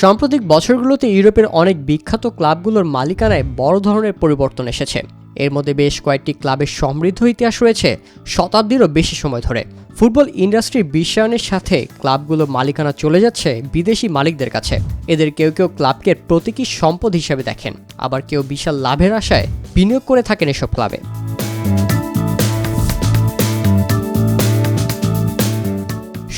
সাম্প্রতিক বছরগুলোতে ইউরোপের অনেক বিখ্যাত ক্লাবগুলোর মালিকানায় বড় ধরনের পরিবর্তন এসেছে। এর মধ্যে বেশ কয়েকটি ক্লাবের সমৃদ্ধ ইতিহাস রয়েছে শতাব্দীরও বেশি সময় ধরে। ফুটবল ইন্ডাস্ট্রির বিশ্বায়নের সাথে ক্লাবগুলো মালিকানা চলে যাচ্ছে বিদেশি মালিকদের কাছে। এদের কেউ কেউ ক্লাবকে প্রতীকী সম্পদ হিসেবে দেখেন। আবার কেউ বিশাল লাভের আশায় বিনিয়োগ করে থাকেন এসব ক্লাবে।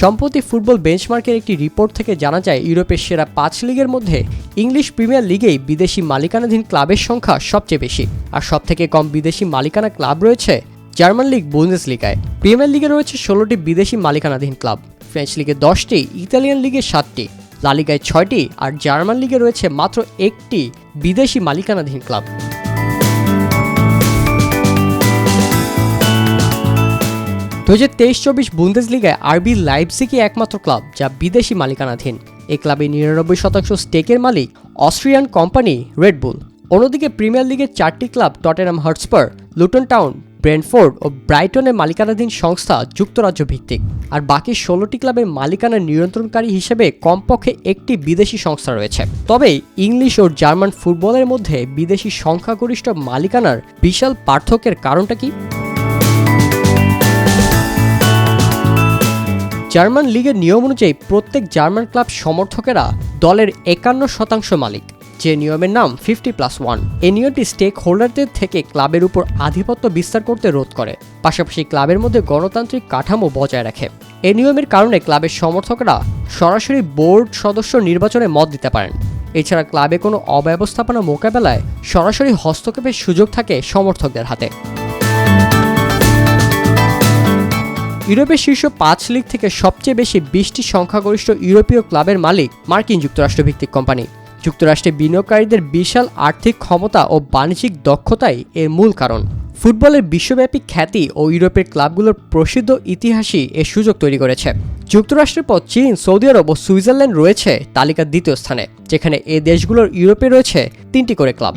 সম্প্রতি ফুটবল বেঞ্চমার্কের একটি রিপোর্ট থেকে জানা যায়, ইউরোপের সেরা পাঁচ লিগের মধ্যে ইংলিশ প্রিমিয়ার লিগেই বিদেশি মালিকানাধীন ক্লাবের সংখ্যা সবচেয়ে বেশি। আর সবথেকে কম বিদেশি মালিকানা ক্লাব রয়েছে জার্মান লিগ বুন্দেস লিগায় প্রিমিয়ার লিগে রয়েছে ষোলোটি বিদেশি মালিকানাধীন ক্লাব। ফ্রেঞ্চ লিগে দশটি, ইতালিয়ান লিগে সাতটি লালিগায় ছয়টি, আর জার্মান লিগে রয়েছে মাত্র একটি বিদেশি মালিকানাধীন ক্লাব। দু হাজার তেইশ চব্বিশ বুন্দেস লিগায় আরবি লাইপসিকি একমাত্র ক্লাব যা বিদেশি মালিকানাধীন। এই ক্লাবে নিরানব্বই শতাংশ স্টেকের মালিক অস্ট্রিয়ান কোম্পানি রেডবুল অন্যদিকে প্রিমিয়ার লিগের চারটি club Tottenham Hotspur, Luton Town Brentford ও ব্রাইটনের মালিকানাধীন সংস্থা যুক্তরাজ্য ভিত্তিক আর বাকি ষোলোটি ক্লাবের মালিকানা নিয়ন্ত্রণকারী হিসেবে কমপক্ষে একটি বিদেশি সংস্থা রয়েছে। তবে ইংলিশ ও জার্মান ফুটবলের মধ্যে বিদেশি সংখ্যাগরিষ্ঠ মালিকানার বিশাল পার্থক্যের কারণটা কি? জার্মান লিগের নিয়ম অনুযায়ী প্রত্যেক জার্মান ক্লাব সমর্থকেরা দলের একান্ন শতাংশ মালিক, যে নিয়মের নাম ফিফটি প্লাস ওয়ান। এই নিয়মটি স্টেক হোল্ডারদের থেকে ক্লাবের উপর আধিপত্য বিস্তার করতে রোধ করে, পাশাপাশি ক্লাবের মধ্যে গণতান্ত্রিক কাঠামো বজায় রাখে। এই নিয়মের কারণে ক্লাবের সমর্থকরা সরাসরি বোর্ড সদস্য নির্বাচনে মত দিতে পারেন। এছাড়া ক্লাবে কোনো অব্যবস্থাপনা মোকাবেলায় সরাসরি হস্তক্ষেপের সুযোগ থাকে সমর্থকদের হাতে। ইউরোপের শীর্ষ পাঁচ লিগ থেকে সবচেয়ে বেশি বিশটি সংখ্যাগরিষ্ঠ ইউরোপীয় ক্লাবের মালিক মার্কিন যুক্তরাষ্ট্র ভিত্তিক কোম্পানি। যুক্তরাষ্ট্রে বিনিয়োগকারীদের বিশাল আর্থিক ক্ষমতা ও বাণিজ্যিক দক্ষতাই এর মূল কারণ। ফুটবলের বিশ্বব্যাপী খ্যাতি ও ইউরোপের ক্লাবগুলোর প্রসিদ্ধ ইতিহাসই এর সুযোগ তৈরি করেছে। যুক্তরাষ্ট্রের পর চীন, সৌদি আরব ও সুইজারল্যান্ড রয়েছে তালিকার দ্বিতীয় স্থানে, যেখানে এ দেশগুলোর ইউরোপে রয়েছে তিনটি করে ক্লাব।